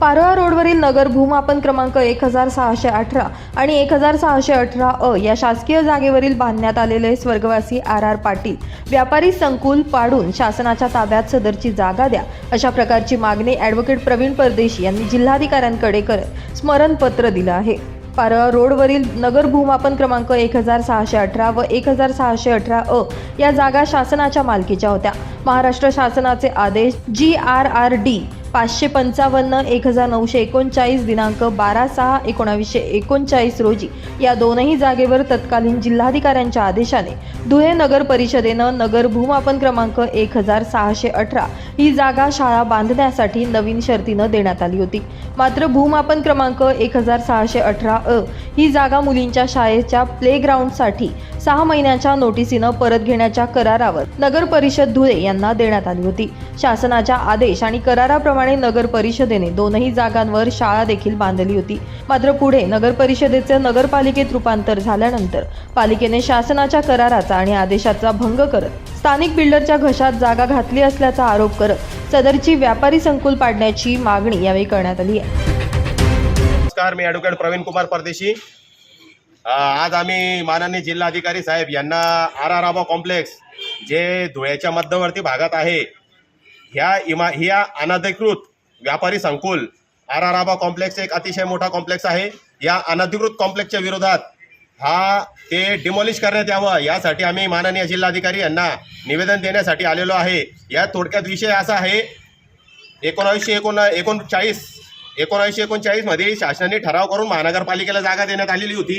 धुळ्यावरील नगर भूमापन क्रमांक एक हजार सहाशे अठरा आणि एक हजार सहाशे अठरा अ या शासकीय जागेवरील बांधण्यात आलेले स्वर्गवासी आर आर पाटील व्यापारी संकुल पाडून शासनाच्या ताब्यात सदरची जागा द्या अशा प्रकारची मागणी ॲडव्होकेट प्रवीण परदेशी यांनी जिल्हाधिकाऱ्यांकडे करत स्मरणपत्र दिलं आहे. पारळा रोडवरील नगर भूमापन क्रमांक एक हजार सहाशे अठरा व एक हजार सहाशे अठरा अ या जागा शासनाच्या मालकीच्या होत्या. महाराष्ट्र शासनाचे आदेश जी आर आर डी पाचशे पंचावन्न एक हजार नऊशे एकोणचाळीस दिनांक बारा सहा एकोणावीसशे एकोणचाळीस रोजी. या दोनही जागेवर तत्कालीन जिल्हाधिकाऱ्यांच्या आदेशाने धुळे नगर परिषदेनं नगर भूमापन क्रमांक एक हजार सहाशे अठरा ही जागा शाळा बांधण्यासाठी नवीन शर्तीनं देण्यात आली होती. मात्र भूमापन क्रमांक एक हजार सहाशे अठरा अ ही जागा मुलींच्या शाळेच्या प्लेग्राऊंडसाठी सहा महिन्याच्या नोटिसीनं परत घेण्याच्या करारावर नगर परिषद धुळे यांना देण्यात आली होती. शासनाच्या आदेश आणि कराराप्रमाणे नगर परिषदेने दोनही जागांवर शाळा देखील बांधली होती. मात्र पुढे नगर परिषदेचे नगरपालिकेत रूपांतर झाल्यानंतर पालिकेने शासनाच्या कराराचा आणि आदेशाचा भंग करत स्थानिक बिल्डरच्या घशात जागा घातली असल्याचा आरोप करत सदरची व्यापारी संकुल पाडण्याची मागणी यावेळी करण्यात आली आहे. नमस्कार मी ॲडव्होकेट प्रवीण कुमार परदेशी. आज आम्ही माननीय जिल्हाधिकारी साहेब यांना आर आर आबा कॉम्प्लेक्स जे धुळ्याच्या मध्यवर्ती भागात आहे ह्या इमा ह्या अनधिकृत व्यापारी संकुल आर आर आबा कॉम्प्लेक्स एक अतिशय मोठा कॉम्प्लेक्स आहे. या अनधिकृत कॉम्प्लेक्सच्या विरोधात हा ते डिमॉलिश करण्यात यावं यासाठी आम्ही माननीय जिल्हाधिकारी यांना निवेदन देण्यासाठी आलेलो आहे. या थोडक्यात विषय असा आहे एकोणावीसशे एकोण एकोणचाळीस एकोणावीसशे एकोणचाळीसमध्ये शासनाने ठराव करून महानगरपालिकेला जागा देण्यात आलेली होती.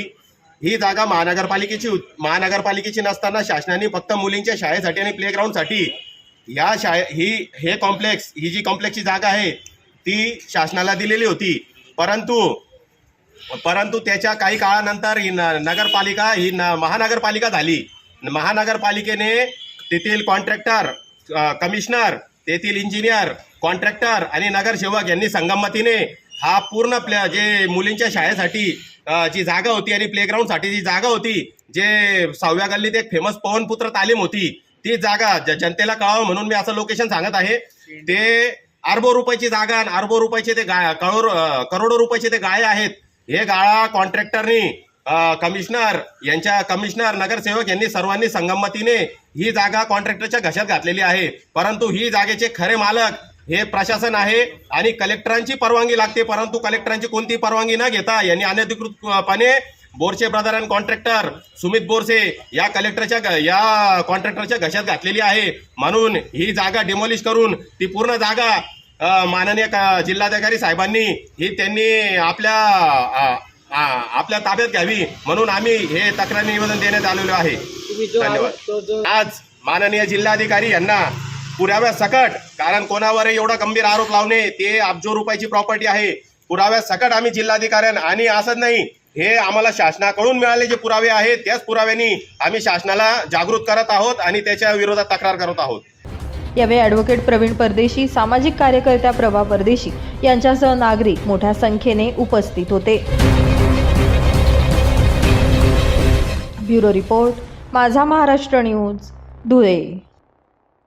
ही जागा महानगरपालिकेची महानगरपालिकेची नसताना शासनाने फक्त मुलींच्या शाळेसाठी आणि प्लेग्राऊंडसाठी या शाळे ही हे कॉम्प्लेक्स ही जी कॉम्प्लेक्सची जागा आहे ती शासनाला दिलेली होती. परंतु परंतु त्याच्या काही काळानंतर ही न नगरपालिका ही न महानगरपालिका झाली. महानगरपालिकेने तेथील कॉन्ट्रॅक्टर कमिशनर तेथील इंजिनियर कॉन्ट्रॅक्टर आणि नगरसेवक यांनी संगमतीने हा पूर्ण प्ले जे मुलींच्या शाळेसाठी जी जागा होती आणि प्लेग्राऊंडसाठी जी जागा होती जे सहाव्या गल्लीत एक फेमस पवनपुत्र तालीम होती ती जागा जनतेला कळावं म्हणून मी असं लोकेशन सांगत आहे. ते अरबो रुपयाची जागा आणि अरबो रुपयाचे ते गा करोड करोडो रुपयाचे ते गाळे आहेत. हे गाळा कॉन्ट्रॅक्टरनी कमिशनर यांच्या कमिशनर नगरसेवक यांनी सर्वांनी संगमतीने ही जागा कॉन्ट्रॅक्टरच्या घशात घातलेली आहे. परंतु ही जागेचे खरे मालक हे प्रशासन आहे आणि कलेक्टरांची परवानगी लागते परंतु कलेक्टरांची कोणती परवानगी न घेता यांनी अनधिकृतपणे Borse brother and contractor Sumit Borse या कलेक्टरच्या या कॉन्ट्रॅक्टरच्या घशात घातलेली आहे म्हणून ही जागा डिमॉलिश करून ती पूर्ण जागा माननीय जिल्हाधिकारी साहेबांनी ही त्यांनी आपल्या आपल्या ताब्यात घ्यावी म्हणून आम्ही हे तक्रार निवेदन देण्यात आलेलो आहे धन्यवाद. आज माननीय जिल्हाधिकारी यांना पुराव्या सकट कारण कोणावर एवढा गंभीर आरोप लावणे ते अब्जो रुपयाची प्रॉपर्टी आहे. पुराव्या सकट आम्ही जिल्हाधिकाऱ्यांना आणि असंच नाही हे आम्हाला शासनाकडून मिळाले जे पुरावे आहेत त्याच पुराव्यांनी आम्ही शासनाला जागृत करत आहोत आणि त्याच्या विरोधात तक्रार करत आहोत. यावेळी ॲडव्होकेट प्रवीण परदेशी सामाजिक कार्यकर्त्या प्रभा परदेशी यांच्यासह नागरिक मोठ्या संख्येने उपस्थित होते. ब्युरो रिपोर्ट माझा महाराष्ट्र न्यूज धुळे.